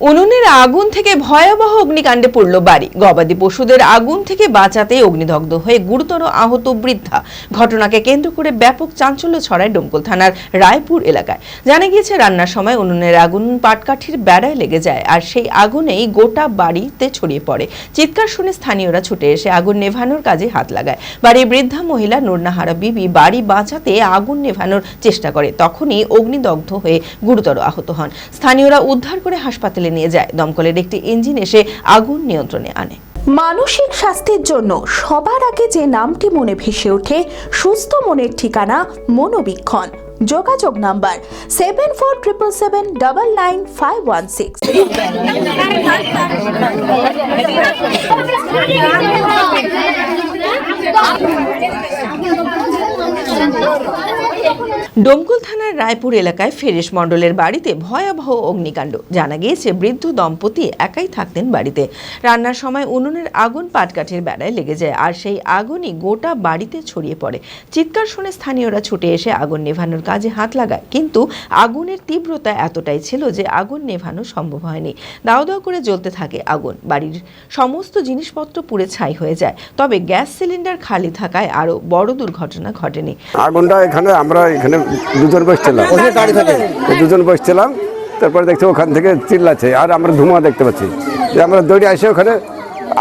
উনুনের আগুন থেকে ভয়াবহ অগ্নিকাণ্ডে পড়ল বাড়ি। গবাদি পশুদের আগুন থেকে বাঁচাতে অগ্নিদগ্ধ হয়ে গুরুতর আহত বৃদ্ধা ঘটনাকে কেন্দ্র করে ব্যাপক চাঞ্চল্য ছড়ায় ডোমকল থানার রায়পুর এলাকায়। জানা গিয়েছে, রান্নার সময় উনুনের আগুন পাটকাঠির বেড়ায় লেগে যায় আর সেই আগুনেই গোটা বাড়িতে ছড়িয়ে পড়ে। চিৎকার শুনে স্থানীয়রা ছুটে এসে আগুন নেভানোর কাজে হাত লাগায়। বাড়ির বৃদ্ধা মহিলা নুরনাহারা বিবি বাড়ি বাঁচাতে আগুন নেভানোর চেষ্টা করে। তখনই অগ্নিদগ্ধ হয়ে গুরুতর আহত হন। স্থানীয়রা উদ্ধার করে হাসপাতালে নিয়ে যায় দমকলের একটি ইঞ্জিন এসে আগুন নিয়ন্ত্রণে আনে মানসিক স্বাস্থ্যের জন্য সবার আগে যে নামটি মনে ভেসে ওঠে সুস্থ মনের ঠিকানা মনোবীক্ষণ যোগাযোগ number seven four triple seven double nine five one six Domkal থানার রায়পুর এলাকায় ফেরেশ মণ্ডলের বাড়িতে ভয়াবহ অগ্নিকাণ্ড। জানা গিয়েছে, বৃদ্ধ দম্পতি একাই থাকতেন বাড়িতে। রান্নার সময় উনুনের আগুন পাটকাঠের বেড়ায় লেগে যায়, আর সেই আগুনই গোটা বাড়িতে ছড়িয়ে পড়ে। চিৎকার শুনে স্থানীয়রা ছুটে এসে আগুন নেভানোর কাজে হাত লাগায়, কিন্তু আগুনের তীব্রতা এতটাই ছিল যে আগুন নেভানো সম্ভব হয়নি। দাও দাও করে জ্বলতে থাকে আগুন, বাড়ির সমস্ত জিনিসপত্র পুড়ে ছাই হয়ে যায়। তবে গ্যাস সিলিন্ডার খালি থাকায় আরও বড় দুর্ঘটনা ঘটেনি। আগুনটা এখানে আমরা এখানে দুজন বসছিলাম। দুজন বসছিলাম তারপরে দেখছি ওখান থেকে চিল্লাচ্ছে আর আমরা ধোঁয়া দেখতে পাচ্ছি। যে আমরা দৌড়ে আসে ওখানে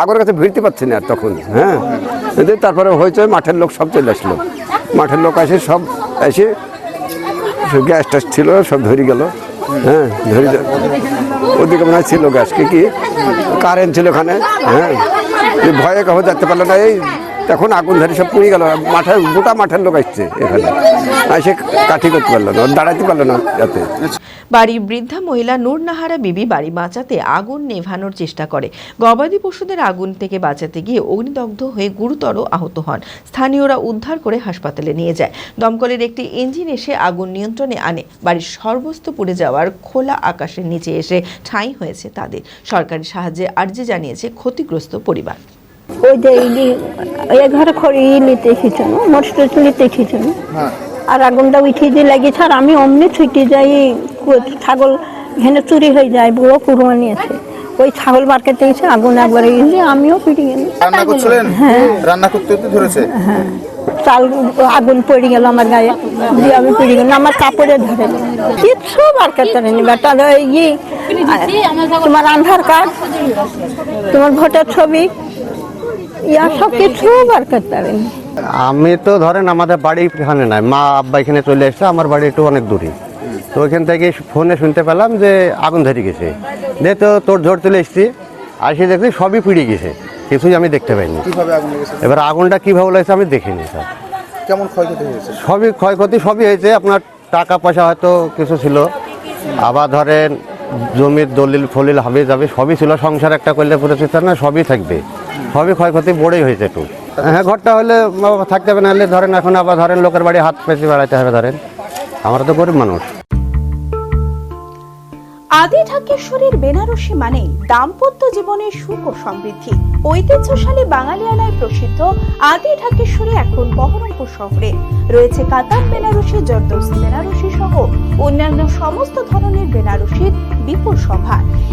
আগুনের কাছে ভিড়তে পারছি না আর তখন হ্যাঁ? তারপরে হয়েছে মাঠের লোক সব চলে আসলো। মাঠের লোক আসে সব এসে গ্যাস ট্যাস ছিল সব ধরে গেল হ্যাঁ? ধরে ওদিকে মনে হয় ছিল গ্যাস কি কি? কারেন্ট ছিল ওখানে হ্যাঁ? ভয়ে কাহো যেতে পারল না এই তখন আগুন ধরে সব পুড়ে গেল। মাঠের, গোটা মাঠের লোক আসছে এখানে। এসে কাঠি করতে পারল না দাঁড়াতে পারল না যাতে। বাড়ির বৃদ্ধা মহিলা নূরনাহারা বিবি বাড়ি বাঁচাতে আগুন নেভানোর চেষ্টা করে। গবাদি পশুদের আগুন থেকে বাঁচাতে গিয়ে অগ্নিদগ্ধ হয়ে গুরুতর আহত হন। স্থানীয়রা উদ্ধার করে হাসপাতালে নিয়ে যায়। দমকলের একটি ইঞ্জিন এসে আগুন নিয়ন্ত্রণে আনে। বাড়ির সর্বস্ত পুড়ে যাওয়ার খোলা আকাশের নিচে এসে ঠাঁই হয়েছে তাদের। সরকারি সাহায্যে আর্জি জানিয়েছে ক্ষতিগ্রস্ত পরিবার। ওই যে এই যে ঘরে খড়ি নিতে এসেছিল মোটর নিতে এসেছিল। আর আগুনটা উঠিয়ে দিয়ে লাগিয়েছে আর আমি অমনি ছুটে যাই ছাগল এখানে চুরি হয়ে যায় বুড়ো কুরবানি আছে। ওই ছাগল মার্কেটে এসে আগুন একবারে গেলে আমিও পিটে গেলাম রান্না করছিলেন? রান্না করতে করতে ধরেছে? চাল আগুন পড়ে গেল আমার গায়ে দিয়ে আমি পিড়ে গেলাম আমার কাপড়ে ধরে কিচ্ছু বার করতে পারিনি বেটা ইয়ে তোমার আধার কার্ড তোমার ভোটার ছবি সব কিছু বার করতে পারিনি। আমি তো ধরেন আমাদের বাড়ি এখানে নাই মা আব্বা এখানে চলে এসছে আমার বাড়ি একটু অনেক দূরে। তো ওইখান থেকে ফোনে শুনতে পেলাম যে আগুন ধরে গেছে। দিয়ে তো তোর ঝড় চলে এসছি আসি দেখছি সবই পুড়ে গেছে কিছুই আমি দেখতে পাইনি। কীভাবে আগুন লেগেছে? এবার আগুনটা কীভাবে লাগছে আমি দেখিনি স্যার। কেমন ক্ষয়ক্ষতি হয়েছে? সবই ক্ষয়ক্ষতি সবই হয়েছে আপনার টাকা পয়সা হয়তো কিছু ছিল। আবার ধরেন জমির দলিল ফলিল হবে যাবে সবই ছিল সংসার একটা করলে পুরো চিন্তা না সবই থাকবে। সবই ক্ষয়ক্ষতি বড়ই হয়েছে একটু। হ্যাঁ ঘরটা হলে থাকতে হবে নাহলে ধরেন এখন আবার ধরেন লোকের বাড়ি হাত পেঁচে বেড়াতে হবে ধরেন। আমরা তো গরিব মানুষ। আদি ঢাকেশ্বরীর বেনারসি মানেই দাম্পত্য জীবনের সুখ ও সমৃদ্ধি। ঐতিহ্যশালী বাঙালিয়ানায় প্রসিদ্ধ আদি ঢাকেশ্বরী এখন বহরমপুর শহরে। রয়েছে কাতার বেনারসি জর্দৌসি বেনারসি সহ অন্যান্য সমস্ত ধরনের বেনারসির বিপুল সম্ভার এছাড়া